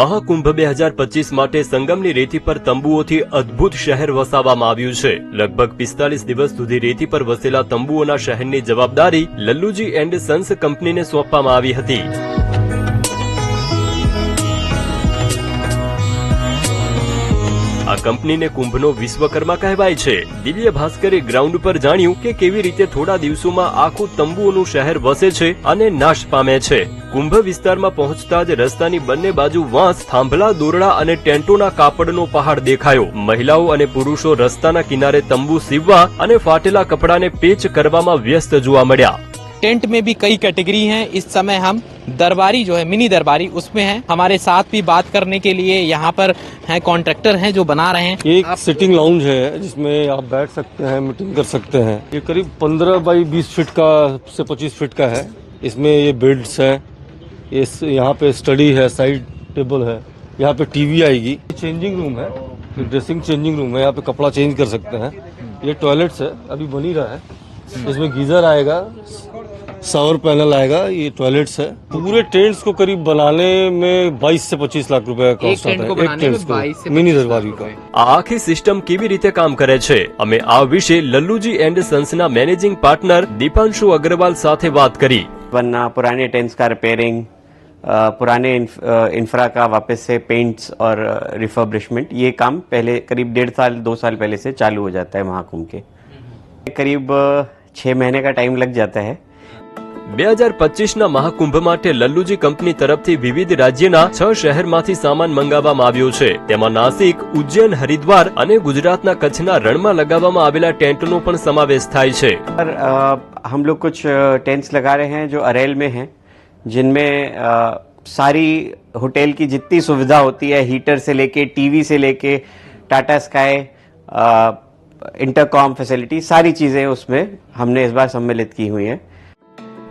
મહાકુંભ બે હજાર પચીસ માટે સંગમની રેતી પર તંબુઓથી અદ્ભુત શહેર વસાવવામાં આવ્યું છે. લગભગ પિસ્તાલીસ દિવસ સુધી રેતી પર વસેલા તંબુઓના શહેરની જવાબદારી લલ્લુજી એન્ડ સન્સ કંપનીને સોંપવામાં આવી હતી. આ કંપનીને કુંભનો વિશ્વકર્મા કહેવાય છે દિવ્ય ભાસ્કરે ગ્રાઉન્ડ પર જાણ્યું કે કેવી રીતે થોડા દિવસોમાં આખું તંબુઓનું શહેર વસે છે અને નાશ પામે છે કુંભ વિસ્તારમાં પહોંચતા જ રસ્તાની બંને બાજુ વાંસ થાંભલા દોરડા અને ટેન્ટોના કાપડનો પહાડ દેખાયો મહિલાઓ અને પુરુષો રસ્તાના કિનારે તંબુ સીવવા અને ફાટેલા કપડાને પેચ કરવામાં વ્યસ્ત જોવા મળ્યા टेंट में भी कई कैटेगरी हैं इस समय हम दरबारी जो है, मिनी दरबारी, उसमें है। हमारे साथ भी बात करने के लिए यहाँ पर है कॉन्ट्रेक्टर है, जो बना रहे हैं। एक सिटिंग लाउंज है, जिसमें आप बैठ सकते हैं मीटिंग कर सकते हैं। ये करीब 15 बाई 20 फीट का, से 25 फीट का है। इसमें ये बेड्स है। ये स- यहाँ पे स्टडी है साइड टेबल है। यहाँ पे टीवी आएगी। चेंजिंग रूम है। ड्रेसिंग चेंजिंग रूम है। यहाँ पे कपड़ा चेंज कर सकते हैं। ये टॉयलेट्स है। अभी बन रहा है। इसमें गीजर आएगा शावर पैनल आएगा ये टॉयलेट्स है पूरे टेंट्स को करीब बनाने में 22 से 25 लाख रुपए का कॉस्ट टेंट आता को है बनाने में टेंट्स को 22 से मिनी 25 दरबारी का આ આખી સિસ્ટમ કેવી રીતે કામ કરે છે અમે આ વિશે લલ્લુજી એન્ડ સન્સના મેનેજિંગ પાર્ટનર દીપાંશુ અગ્રવાલ સાથે વાત કરી वरना पुराने टेंट्स का रिपेयरिंग पुराने इंफ- अ, इंफ्रा का वापस से पेंट्स और रिफर्बिशमेंट ये काम पहले करीब डेढ़ साल दो साल पहले से चालू हो जाता है महाकुंभ के करीब अ, छः महीने का टाइम लग जाता है બે હજાર પચીસના મહાકુંભ માટે લલ્લુજી કંપની તરફથી વિવિધ રાજ્યના છ શહેરમાંથી સામાન મંગાવવામાં આવ્યો છે તેમાં નાસિક ઉજ્જૈન હરિદ્વાર અને ગુજરાતના કચ્છના રણમાં લગાવવામાં આવેલા ટેન્ટનો પણ સમાવેશ થાય છે और अ, हम लोग कुछ टेंट्स लगा रहे हैं जो अरेल में हैं जिनमें अ, सारी होटल की जितनी सुविधा होती है हीटर से लेके टीवी से लेके टाटा स्काई इंटरकॉम फैसिलिटी सारी चीज़ें उसमें हमने इस बार सम्मिलित की हुई हैं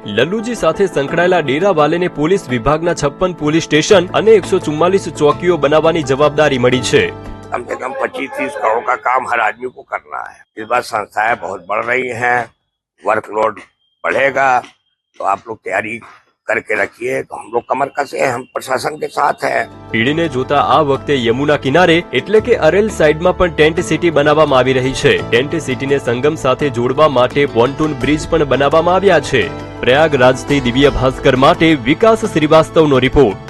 લલ્લુજી સાથે સંકળાયેલા ડેરાવાલેને પોલીસ વિભાગના છપ્પન પોલીસ સ્ટેશન અને એકસો ચુમ્માલીસ ચોકીઓ બનાવવાની જવાબદારી મળી છે कम से कम पच्चीस तीस करोड़ का काम हर आदमी को करना है इस बार संस्थाएं बहुत बढ़ रही हैं वर्कलोड बढ़ेगा तो आप लोग तैयारी करके रखिए तो हम लोग कमर कसे हैं हम प्रशासन के साथ हैं પીડીને જોતા આ વખતે યમુના કિનારે એટલે કે અરેલ સાઈડમાં પણ ટેન્ટ સિટી બનાવવામાં આવી રહી છે ટેન્ટ સિટીને સંગમ સાથે જોડવા માટે પોન્ટૂન બ્રિજ પણ બનાવવામાં આવ્યા છે પ્રયાગરાજથી દિવ્ય ભાસ્કર માટે વિકાસ શ્રીવાસ્તવનો રિપોર્ટ